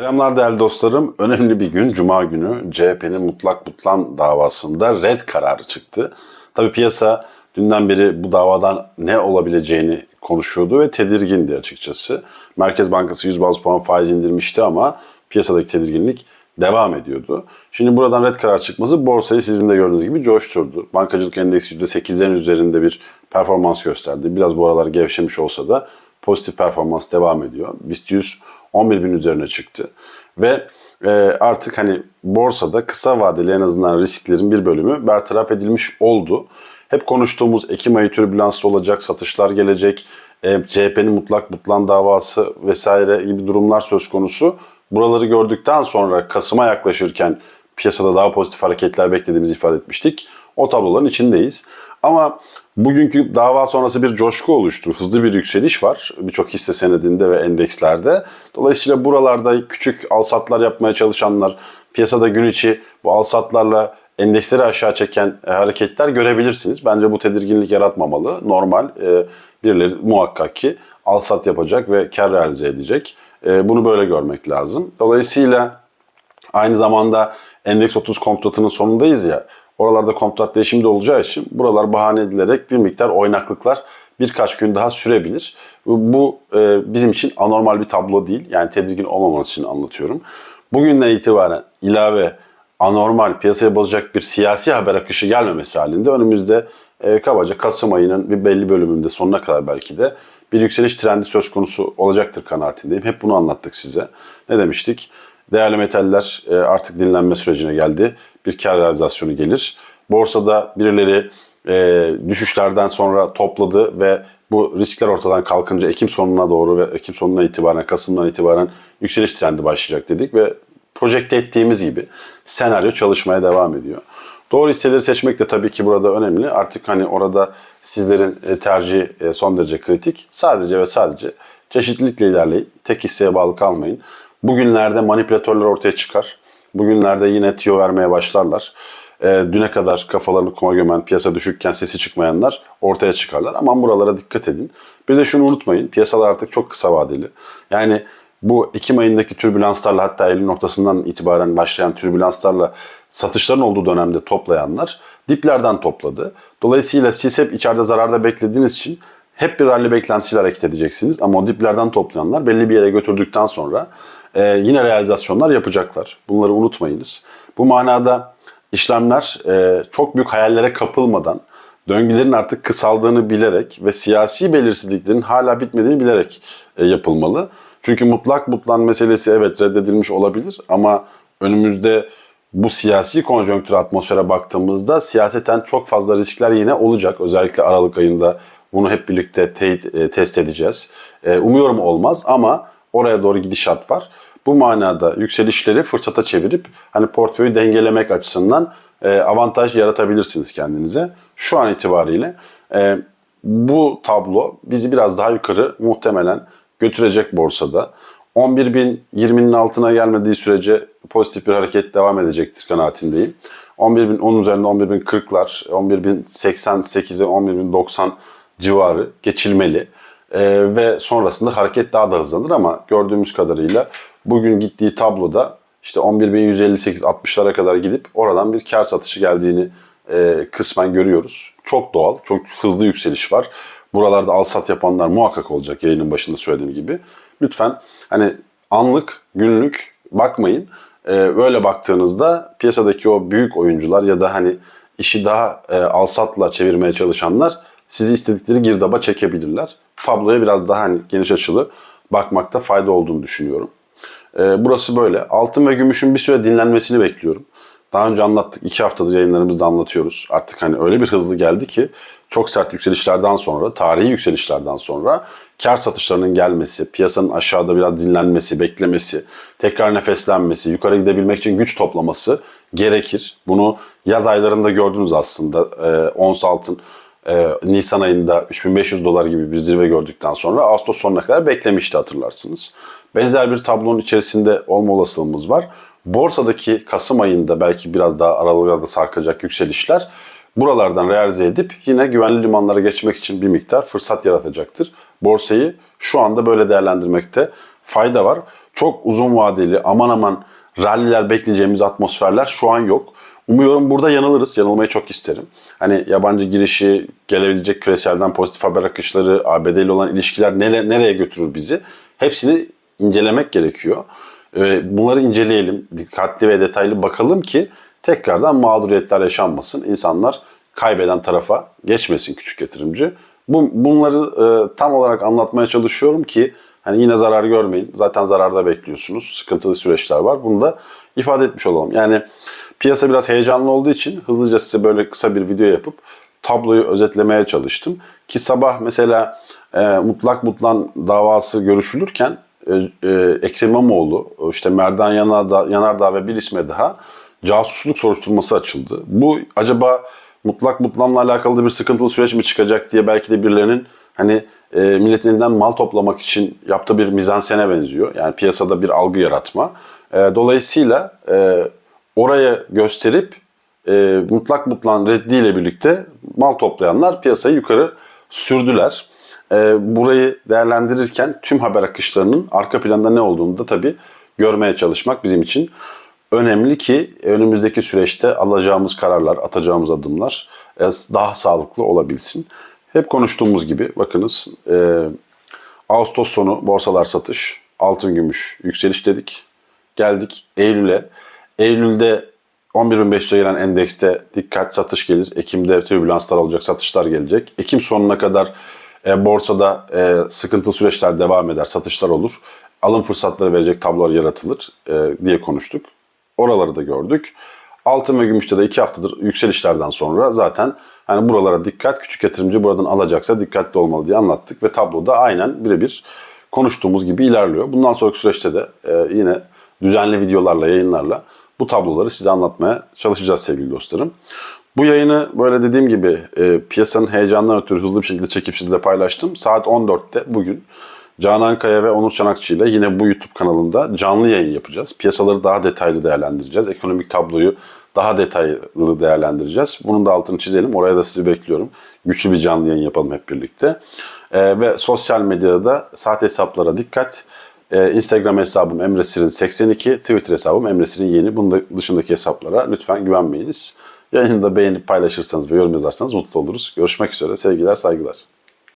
Selamlar değerli dostlarım. Önemli bir gün, Cuma günü CHP'nin mutlak butlan davasında red kararı çıktı. Tabii piyasa dünden beri bu davadan ne olabileceğini konuşuyordu ve tedirgindi açıkçası. Merkez Bankası 100 baz puan faiz indirmişti ama piyasadaki tedirginlik devam ediyordu. Şimdi buradan red karar çıkması borsayı sizin de gördüğünüz gibi coşturdu. Bankacılık endeksi %8'lerin üzerinde bir performans gösterdi. Biraz bu aralar gevşemiş olsa da pozitif performans devam ediyor. BIST 100 11 bin üzerine çıktı. Ve e, artık hani borsada kısa vadeli en azından risklerin bir bölümü bertaraf edilmiş oldu. Hep konuştuğumuz Ekim ayı türbülanslı olacak, satışlar gelecek, e, CHP'nin mutlak butlan davası vesaire gibi durumlar söz konusu. Buraları gördükten sonra Kasım'a yaklaşırken piyasada daha pozitif hareketler beklediğimizi ifade etmiştik. O tabloların içindeyiz. Ama bugünkü dava sonrası bir coşku oluştu. Hızlı bir yükseliş var birçok hisse senedinde ve endekslerde. Dolayısıyla buralarda küçük alsatlar yapmaya çalışanlar, piyasada gün içi bu alsatlarla endeksleri aşağı çeken e, hareketler görebilirsiniz. Bence bu tedirginlik yaratmamalı. Normal e, birileri muhakkak ki alsat yapacak ve kar realize edecek. E, bunu böyle görmek lazım. Dolayısıyla aynı zamanda endeks 30 kontratının sonundayız ya. Oralarda kontrat değişimi de olacağı için buralar bahane edilerek bir miktar oynaklıklar birkaç gün daha sürebilir. Bu e, bizim için anormal bir tablo değil. Yani tedirgin olmaması için anlatıyorum. Bugünden itibaren ilave anormal piyasaya bozacak bir siyasi haber akışı gelmemesi halinde önümüzde e, kabaca Kasım ayının bir belli bölümünde sonuna kadar belki de bir yükseliş trendi söz konusu olacaktır kanaatindeyim. Hep bunu anlattık size. Ne demiştik? Değerli metaller e, artık dinlenme sürecine geldi. Bir kar realizasyonu gelir. Borsada birileri e, düşüşlerden sonra topladı ve bu riskler ortadan kalkınca Ekim sonuna doğru ve Ekim sonuna itibaren, Kasım'dan itibaren yükseliş trendi başlayacak dedik ve projekte ettiğimiz gibi senaryo çalışmaya devam ediyor. Doğru hisseleri seçmek de tabii ki burada önemli. Artık hani orada sizlerin e, tercihi son derece kritik. Sadece ve sadece çeşitlilikle ilerleyin. Tek hisseye bağlı kalmayın. Bugünlerde manipülatörler ortaya çıkar. Bugünlerde yine tiyo vermeye başlarlar. E, düne kadar kafalarını kuma gömen, piyasa düşükken sesi çıkmayanlar ortaya çıkarlar. Aman buralara dikkat edin. Bir de şunu unutmayın. Piyasalar artık çok kısa vadeli. Yani bu Ekim ayındaki türbülanslarla hatta Eylül noktasından itibaren başlayan türbülanslarla satışların olduğu dönemde toplayanlar diplerden topladı. Dolayısıyla siz hep içeride zararda beklediğiniz için hep bir rally beklentisiyle hareket edeceksiniz. Ama o diplerden toplayanlar belli bir yere götürdükten sonra e, yine realizasyonlar yapacaklar. Bunları unutmayınız. Bu manada işlemler e, çok büyük hayallere kapılmadan döngülerin artık kısaldığını bilerek ve siyasi belirsizliklerin hala bitmediğini bilerek e, yapılmalı. Çünkü mutlak butlan meselesi evet reddedilmiş olabilir ama önümüzde bu siyasi konjonktür atmosfere baktığımızda siyaseten çok fazla riskler yine olacak. Özellikle Aralık ayında bunu hep birlikte teyit, e, test edeceğiz. E, umuyorum olmaz ama oraya doğru gidişat var. Bu manada yükselişleri fırsata çevirip hani portföyü dengelemek açısından e, avantaj yaratabilirsiniz kendinize. Şu an itibariyle e, bu tablo bizi biraz daha yukarı muhtemelen götürecek borsada. 11.020'nin altına gelmediği sürece pozitif bir hareket devam edecektir kanaatindeyim. 11.000 onun üzerinde 11.040'lar, 11.088'e 11.090 civarı geçilmeli. Ee, ve sonrasında hareket daha da hızlanır ama gördüğümüz kadarıyla bugün gittiği tabloda işte 11.158-60'lara kadar gidip oradan bir kar satışı geldiğini e, kısmen görüyoruz. Çok doğal, çok hızlı yükseliş var. Buralarda al sat yapanlar muhakkak olacak yayının başında söylediğim gibi. Lütfen hani anlık, günlük bakmayın. Ee, öyle baktığınızda piyasadaki o büyük oyuncular ya da hani işi daha e, alsatla çevirmeye çalışanlar sizi istedikleri girdaba çekebilirler. Tabloya biraz daha hani geniş açılı bakmakta fayda olduğunu düşünüyorum. Ee, burası böyle. Altın ve gümüşün bir süre dinlenmesini bekliyorum. Daha önce anlattık. iki haftadır yayınlarımızda anlatıyoruz. Artık hani öyle bir hızlı geldi ki çok sert yükselişlerden sonra, tarihi yükselişlerden sonra kar satışlarının gelmesi, piyasanın aşağıda biraz dinlenmesi, beklemesi, tekrar nefeslenmesi, yukarı gidebilmek için güç toplaması gerekir. Bunu yaz aylarında gördünüz aslında. E, ons altın e, Nisan ayında 3500 dolar gibi bir zirve gördükten sonra Ağustos sonuna kadar beklemişti hatırlarsınız. Benzer bir tablonun içerisinde olma olasılığımız var. Borsadaki Kasım ayında belki biraz daha aralıklarda sarkacak yükselişler buralardan realize edip yine güvenli limanlara geçmek için bir miktar fırsat yaratacaktır. Borsayı şu anda böyle değerlendirmekte fayda var. çok uzun vadeli aman aman ralliler bekleyeceğimiz atmosferler şu an yok. Umuyorum burada yanılırız. Yanılmayı çok isterim. Hani yabancı girişi, gelebilecek küreselden pozitif haber akışları, ABD ile olan ilişkiler nere, nereye götürür bizi? Hepsini incelemek gerekiyor. Ee, Bunları inceleyelim. Dikkatli ve detaylı bakalım ki tekrardan mağduriyetler yaşanmasın. İnsanlar kaybeden tarafa geçmesin küçük yatırımcı. Bu, bunları e, tam olarak anlatmaya çalışıyorum ki hani yine zarar görmeyin. Zaten zararda bekliyorsunuz. Sıkıntılı süreçler var. Bunu da ifade etmiş olalım. Yani piyasa biraz heyecanlı olduğu için hızlıca size böyle kısa bir video yapıp tabloyu özetlemeye çalıştım. Ki sabah mesela e, mutlak mutlan davası görüşülürken e, e, Ekrem İmamoğlu, işte Merdan Yanardağ, Yanardağ ve bir isme daha casusluk soruşturması açıldı. Bu acaba mutlak mutlanla alakalı bir sıkıntılı süreç mi çıkacak diye belki de birilerinin hani e, milletin mal toplamak için yaptığı bir mizansene benziyor. Yani piyasada bir algı yaratma. E, dolayısıyla e, oraya gösterip e, mutlak mutlan reddiyle birlikte mal toplayanlar piyasayı yukarı sürdüler. E, burayı değerlendirirken tüm haber akışlarının arka planda ne olduğunu da tabii görmeye çalışmak bizim için önemli ki önümüzdeki süreçte alacağımız kararlar, atacağımız adımlar e, daha sağlıklı olabilsin. Hep konuştuğumuz gibi bakınız e, Ağustos sonu borsalar satış, altın gümüş yükseliş dedik. Geldik Eylül'e. Eylül'de 11.500'e gelen endekste dikkat satış gelir. Ekim'de türbülanslar olacak, satışlar gelecek. Ekim sonuna kadar e, borsada e, sıkıntılı süreçler devam eder, satışlar olur. Alım fırsatları verecek tablolar yaratılır e, diye konuştuk. Oraları da gördük. Altın ve gümüşte de iki haftadır yükselişlerden sonra zaten hani buralara dikkat, küçük yatırımcı buradan alacaksa dikkatli olmalı diye anlattık ve tabloda aynen birebir konuştuğumuz gibi ilerliyor. Bundan sonraki süreçte de e, yine düzenli videolarla, yayınlarla bu tabloları size anlatmaya çalışacağız sevgili dostlarım. Bu yayını böyle dediğim gibi e, piyasanın heyecanından ötürü hızlı bir şekilde çekip sizle paylaştım. Saat 14'te bugün Canan Kaya ve Onur Çanakçı ile yine bu YouTube kanalında canlı yayın yapacağız. Piyasaları daha detaylı değerlendireceğiz. Ekonomik tabloyu daha detaylı değerlendireceğiz. Bunun da altını çizelim. Oraya da sizi bekliyorum. Güçlü bir canlı yayın yapalım hep birlikte. Ee, ve sosyal medyada da saat hesaplara dikkat. Ee, Instagram hesabım Emre 82, Twitter hesabım Emre Yeni. Bunun dışındaki hesaplara lütfen güvenmeyiniz. Yayını da beğenip paylaşırsanız ve yorum yazarsanız mutlu oluruz. Görüşmek üzere. Sevgiler, saygılar.